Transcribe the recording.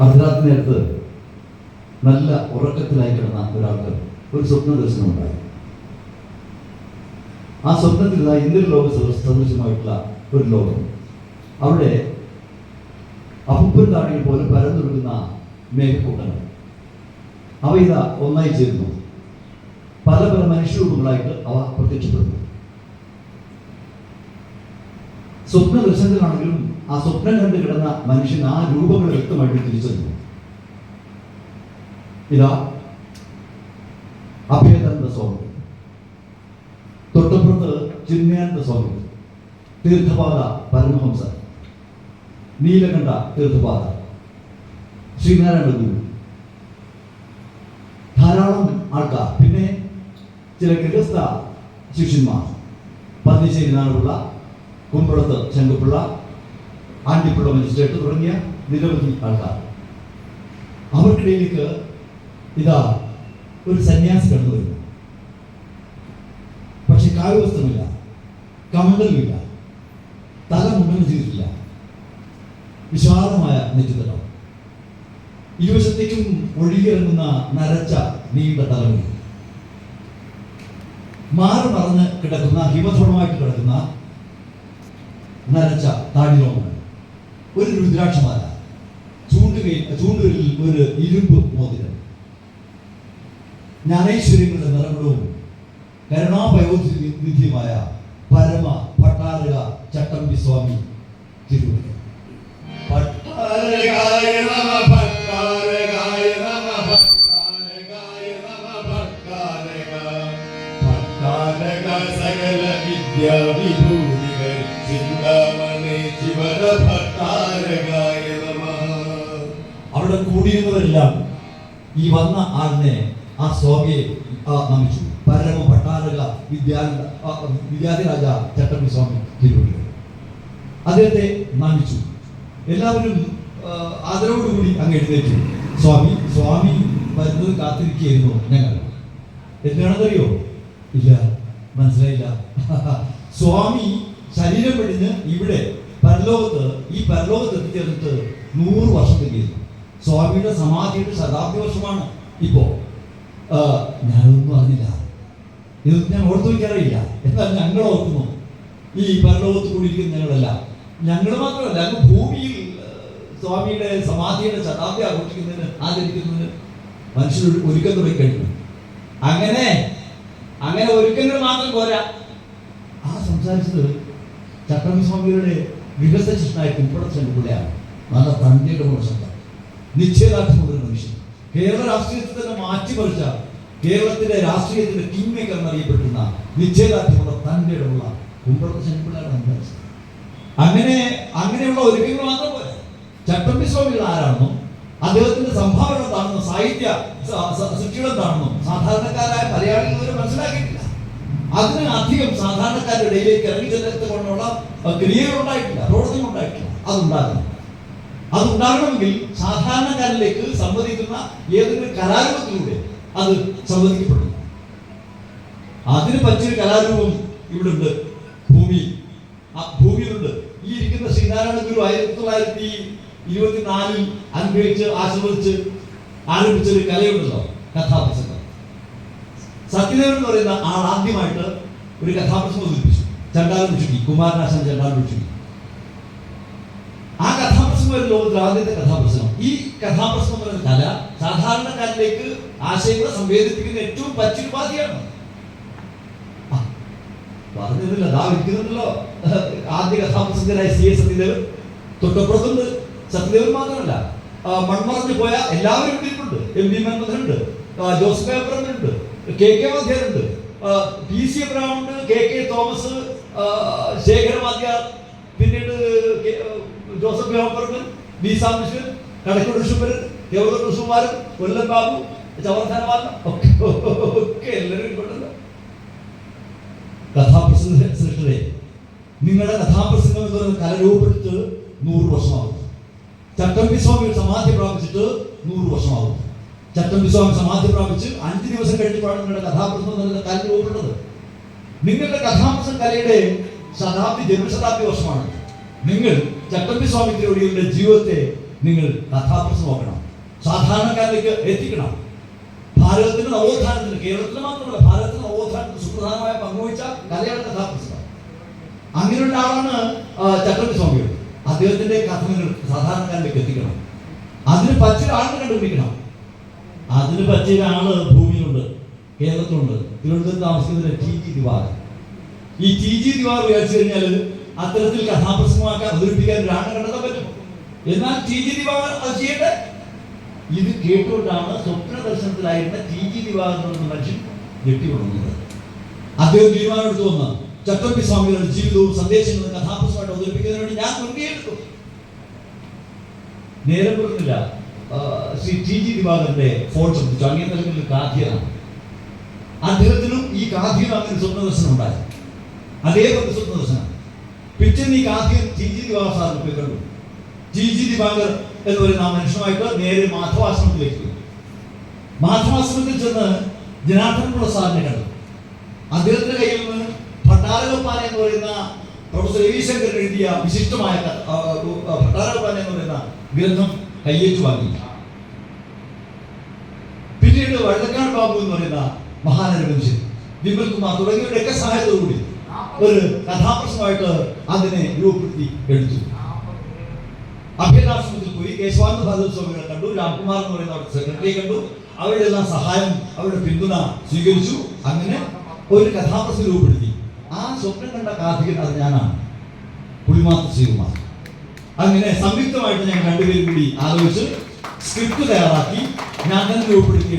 അർദ്ധരാത്രി നേരത്ത് നല്ല ഉറക്കത്തിലായി കിടന്ന ഒരാൾക്ക് ഒരു സ്വപ്ന ദർശനം ഉണ്ടായി. ആ സ്വപ്നത്തിൽ ഇന്ത്യൻ ലോക സദൃ- സദൃശമായിട്ടുള്ള ഒരു ലോകം. അവിടെ അപ്പുപ്പൻ താടിയിൽ പോലെ പരന്നൊഴുകുന്ന മേഘക്കൂട്ടങ്ങൾ. അവ ഇതാ ഒന്നായി ചേരുന്നു. പല പല മനുഷ്യരൂപങ്ങളായിട്ട് അവ പ്രത്യക്ഷപ്പെടുന്നു. സ്വപ്ന ദർശനത്തിലാണെങ്കിലും ആ സ്വപ്നം കണ്ട് കിടന്ന മനുഷ്യൻ ആ രൂപങ്ങൾ വ്യക്തമായിട്ട് തിരിച്ചറിഞ്ഞു. ഇതാ അഭയതന്ത സ്വാമി തൊട്ടപ്പുറത്ത് ചിന്മയാനന്ദ സ്വാമി തീർത്ഥപാത പരമഹംസ. നീലകണ്ഠ തീർത്ഥപാത. ശ്രീനാരായണ ഗുരു. ധാരാളം ആൾക്കാർ. പിന്നെ ചില ഗൃഹസ്ഥ ശിഷ്യന്മാർ. പന്നിശ്ശേരി നാടുള്ള കുമ്പളത്ത് ശങ്കുപിള്ള ആണ്ടിപ്പിള്ള മജിസ്ട്രേറ്റ് തുടങ്ങിയ നിരവധി ആൾക്കാർ. അവർക്കിടയിലേക്ക് ഇതാ ഒരു സന്യാസി കടന്നു വരുന്നു. പക്ഷെ കാവ്യവസ്ത്രമില്ല കമണ്ടലുമില്ല തല മുണ്ടനം ചെയ്തിട്ടില്ല വിശാലമായ നെറ്റിത്തടം. ഇരുവശത്തേക്കും ഒഴുകിയിറങ്ങുന്ന നരച്ച നീണ്ട തലമുടി. മാറി മറന്ന് കിടക്കുന്ന ഹിമധോളമായിട്ട് കിടക്കുന്ന നരച്ച താടിലോമങ്ങൾ ഒരു രുദ്രാക്ഷമാല. ചൂണ്ടുകയിൽ ചൂണ്ടുകളിൽ ഒരു ഇരുമ്പ് മോതിരം. ജ്ഞാനൈശ്വര്യങ്ങളുടെ നിറങ്ങളും കരുണാപയോധിനിധിയുമായ പരമ പട്ടാരക ചട്ടമ്പി സ്വാമി തിരുവനന്തപുരം. ഭട്ടാരകായ അവിടെ കൂടിയിരുന്നവരെല്ലാം ഈ വന്ന ആളിനെ ആ സ്വാമിയെ നമിച്ചു. പരമ ഭട്ടാരക വിദ്യാ വിദ്യാധിരാജ ചട്ടമ്പി സ്വാമി തിരുവനന്തപുരം. അദ്ദേഹത്തെ നമിച്ചു. എല്ലാവരും ആദരവോടുകൂടി അങ്ങ് എഴുന്നേറ്റു. സ്വാമി സ്വാമി വരുന്നത് കാത്തിരിക്കുകയായിരുന്നു ഞങ്ങൾ. എന്താണെന്നറിയോ? ഇല്ല മനസ്സിലായില്ല. സ്വാമി ശരീരം പെടിഞ്ഞ് ഇവിടെ പരലോകത്ത് ഈ പരലോകത്ത് എത്തിച്ചേർന്നിട്ട് നൂറ് വർഷം സ്വാമിയുടെ സമാധിയുടെ ശതാബ്ദി വർഷമാണ് ഇപ്പോ. ആ, ഞാനൊന്നും അറിഞ്ഞില്ല. ഇതൊന്നും ഞാൻ ഓർത്തു വയ്ക്കാറില്ല. എന്നാൽ ഞങ്ങൾ ഓർക്കുന്നു. ഈ പരലോകത്ത് കൂടിയിരിക്കുന്ന ഞങ്ങളല്ല. ഞങ്ങൾ മാത്രമല്ല ഞങ്ങൾ ഭൂമിയിൽ സ്വാമിയുടെ സമാധിയുടെ ശതാബ്ദി ആഘോഷിക്കുന്നതിന് ആചരിക്കുന്നതിന് മനുഷ്യർ ഒരുക്കം തുടങ്ങിക്കഴിഞ്ഞു അങ്ങനെ അങ്ങനെ ഒരുക്കങ്ങൾ മാത്രം പോരാ. ആ സംസാരിച്ചത് ചട്ടമ്പി സ്വാമികളുടെ വികസന ശിഷ്ടനായ കുമ്പട കൂടെയാണ് നല്ല തന്റെ ശബ്ദം നിശ്ചയദാർഢ്യമുള്ള ഒരു വിഷയം കേരള രാഷ്ട്രീയത്തെ തന്നെ മാറ്റിമറിച്ച കേരളത്തിലെ രാഷ്ട്രീയത്തിന്റെ കിങ് മേക്കർ എന്നറിയപ്പെട്ടിരുന്ന നിശ്ചയദാർഢ്യമുള്ള തന്റെ ഉള്ള കുമ്പളത്തെ ചെണ്ടുപിള്ളയാണ് സംസാരിച്ചത് അങ്ങനെ അങ്ങനെയുള്ള ഒരുക്കങ്ങൾ മാത്രം പോലെ ചട്ടമ്പി സ്വാമികൾ ആരാണെന്നും അദ്ദേഹത്തിന്റെ സംഭാവന എന്താണെന്നും സാഹിത്യ സൃഷ്ടികൾ എന്താണെന്നും സാധാരണക്കാരായ മലയാളികൾ ഇതുവരെ മനസ്സിലാക്കിയിട്ടില്ല. അതിന് അധികം സാധാരണക്കാരുടെ ഇടയിലേക്ക് ഇറങ്ങി ചെല്ലത്തുകൊണ്ടുള്ള ക്രിയകൾ ഉണ്ടായിട്ടില്ല പ്രവർത്തനം ഉണ്ടായിട്ടില്ല. അതുണ്ടാകണം അതുണ്ടാകണമെങ്കിൽ സാധാരണക്കാരിലേക്ക് സംവദിക്കുന്ന ഏതൊരു കലാരൂപത്തിലൂടെ അത് സംവദിക്കപ്പെടുന്നു. അതിന് പറ്റിയൊരു കലാരൂപം ഇവിടെ ഉണ്ട് ഭൂമി. ആ ഭൂമിയിലുണ്ട്. ഈ ഇരിക്കുന്ന ശ്രീനാരായണ ഗുരു ആയിരത്തി തൊള്ളായിരത്തി ഇരുപത്തിനാലിൽ അനുഗ്രഹിച്ച് ആശീർവദിച്ച് ആരംഭിച്ച ഒരു കലയുണ്ടല്ലോ കഥാപ്രസംഗം. സത്യദേവൻ എന്ന് പറയുന്ന ആൾ ആദ്യമായിട്ട് ഒരു കഥാപ്രസംഗം അവതരിപ്പിച്ചു. ചണ്ടാലും ചുറ്റി കുമാരനാശൻ ചണ്ടാലും ചുറ്റി കഥാപ്രസംഗം ഒരു ലോകത്തിൽ ആദ്യത്തെ കഥാപ്രസംഗം. ഈ കഥാപ്രസംഗം എന്ന് കല സാധാരണക്കാരിലേക്ക് ആശയങ്ങളെ സംവേദിപ്പിക്കുന്ന ഏറ്റവും പറ്റുപാതിയാണ് പറഞ്ഞില്ല ദാ വിൽക്കുന്നുണ്ടല്ലോ ആദ്യ കഥാപ്രസംഗരായ സി എസ് സത്യദേവൻ. തൊട്ടപ്പുറത്തുണ്ട് സത്യദേവൻ മാത്രമല്ല മൺമറഞ്ഞു പോയ എല്ലാവരും ഇരിപ്പുണ്ട്. എം പി മൻമോഹനുണ്ട് ആ, ജോസഫ് പേപ്പറുണ്ട് കെ കെ വാദ്യാരുണ്ട്. പി സി എബ്രഹാമുണ്ട് കെ കെ തോമസ് ശേഖരവാദ്യാർ പിന്നീട് ജോസഫ് പേപ്പർമൻ ബി സാംബിശ്വൻ കടക്കൂട് ഋഷുപരൻ ദേവദ ഋഷുമാരൻ കൊല്ലം ബാബു ചവർദ്ധനവാദം ഒക്കെ ഒക്കെ എല്ലാവരും കൊണ്ടല്ലോ കഥാപ്രസംഗ സൃഷ്ടിയെ നിങ്ങളുടെ കഥാപ്രസംഗം എന്ന് പറയുന്ന കല രൂപപ്പെടുത്ത് നൂറ് വർഷമാകും. ചട്ടമ്പി സ്വാമി സമാധി പ്രാപിച്ചിട്ട് നൂറ് വർഷമാകും. ചട്ടമ്പി സ്വാമി സമാധി പ്രാപിച്ച് അഞ്ച് ദിവസം കഴിഞ്ഞിട്ടാണ് നിങ്ങളുടെ കഥാപ്രസംഗം എന്ന് കല രൂപപ്പെടുന്നത് നിങ്ങളുടെ കഥാപ്രസംഗ കലയുടെ ശതാബ്ദി ജന്മശതാബ്ദി വർഷമാണ്. നിങ്ങൾ ചട്ടമ്പി സ്വാമി ജീവിതത്തെ നിങ്ങൾ കഥാപ്രസമാക്കണം സാധാരണക്കാരിലേക്ക് എത്തിക്കണം. ഭാരതത്തിന്റെ നവോത്ഥാനത്തിന് കേരളത്തിൽ മാത്രമല്ല ഭാരതത്തിന്റെ നവോത്ഥാനത്തിന് സുപ്രധാനമായ പങ്കുവച്ച കലയാണ് കഥാപ്രസംഗം. അങ്ങനെയുള്ള ആളാണ് ചക്രവർത്തി സ്വാമികൾ അദ്ദേഹത്തിന്റെ കഥ നിങ്ങൾ സാധാരണക്കാരിലേക്ക് എത്തിക്കണം. അതിന് പച്ചൊരാളിനെ കണ്ടുപിടിക്കണം. അതിന് പറ്റിയ ആൾ ഭൂമിയിലുണ്ട് കേരളത്തിലുണ്ട്. തിരുവനന്തപുരത്ത് താമസിക്കുന്ന ടി ജി ദിവാർ ഈ ടി ജി ദിവാർ വിചാരിച്ചു കഴിഞ്ഞാൽ അത്തരത്തിൽ കഥാപ്രസംഗമാക്കാൻ അവതരിപ്പിക്കാൻ ഒരാളെ കണ്ടെത്താൻ പറ്റും. എന്നാൽ ടി ജി ദിവാകർ അത് ചെയ്യട്ടെ? ഇത് കേട്ടുകൊണ്ടാണ് സ്വപ്ന ദർശനത്തിലായിരുന്ന ടി ജി ദിവാകർ എന്ന മനുഷ്യൻ ഞെട്ടിക്കൊള്ളുന്നത് അദ്ദേഹം തീരുമാനമെടുത്തു വന്ന ചക്രവർത്തി സ്വാമികളുടെ ജീവിതവും സന്ദേശങ്ങളും കഥാപ്രസമായിട്ട് അവതരിപ്പിക്കുന്നതിന് ഞാൻ മുൻകൈയെടുത്തു. നേരെ പറഞ്ഞില്ല ശ്രീ ടി ജി ദിവാകറിന്റെ ഫോൺ ശ്രദ്ധിച്ചു. അങ്ങനെ നൽകുന്ന കാഥിയനാണ് അദ്ദേഹത്തിനും ഈ കാഥിയനും അങ്ങനെ സ്വപ്ന ദർശനം ഉണ്ടായി അതേപോലെ സ്വപ്ന ദർശനം. പിറ്റേന്ന് ഈ കാഥിയൻ ജിജി ജി കണ്ടു. ജിജി ദിവാകർ എന്ന് പറയുന്ന ആ നേരെ മാധവാശ്രമത്തിലേക്ക് മാധവാശ്രമത്തിൽ ചെന്ന് ജനാർദ്ദനപിള്ള സാറിനെ കണ്ടു. അദ്ദേഹത്തിന്റെ കയ്യിൽ നിന്ന് ഭട്ടാരകപ്പാന എന്ന് പറയുന്ന പ്രൊഫസർ രവിശങ്കർ എഴുതിയ വിശിഷ്ടമായ ഭട്ടാരകപ്പാന എന്ന് പറയുന്ന ഗ്രന്ഥം കയ്യേറ്റു വാങ്ങി. പിന്നീട് വഴുതക്കാട് ബാബു എന്ന് പറയുന്ന മഹാനരമനുഷ്യൻ വിമൽ കുമാർ തുടങ്ങിയവരുടെയൊക്കെ സഹായത്തോടുകൂടി ഒരു കഥാപ്രസമായിട്ട് അതിനെ രൂപപ്പെടുത്തി എടുത്തു അഭ്യനാശ്രമത്തിൽ പോയി. കേശവാനന്ദ സ്വാമികളെ കണ്ടു. രാംകുമാർ എന്ന് പറയുന്ന അവരുടെ സെക്രട്ടറിയെ കണ്ടു. അവരുടെ എല്ലാം സഹായം അവരുടെ പിന്തുണ സ്വീകരിച്ചു. അങ്ങനെ ഒരു കഥാപ്രശ്നം രൂപപ്പെടുത്തി. ആ സ്വപ്നം കണ്ട കാർത്തികൻ അത് ഞാനാണ്. പുളിമാത്ത ശ്രീകുമാർ അങ്ങനെ സംയുക്തമായിട്ട് ഞാൻ രണ്ടുപേരും കൂടി ആലോചിച്ച് സ്ക്രിപ്റ്റ് തയ്യാറാക്കി. ഞാൻ തന്നെ രൂപപ്പെടുത്തി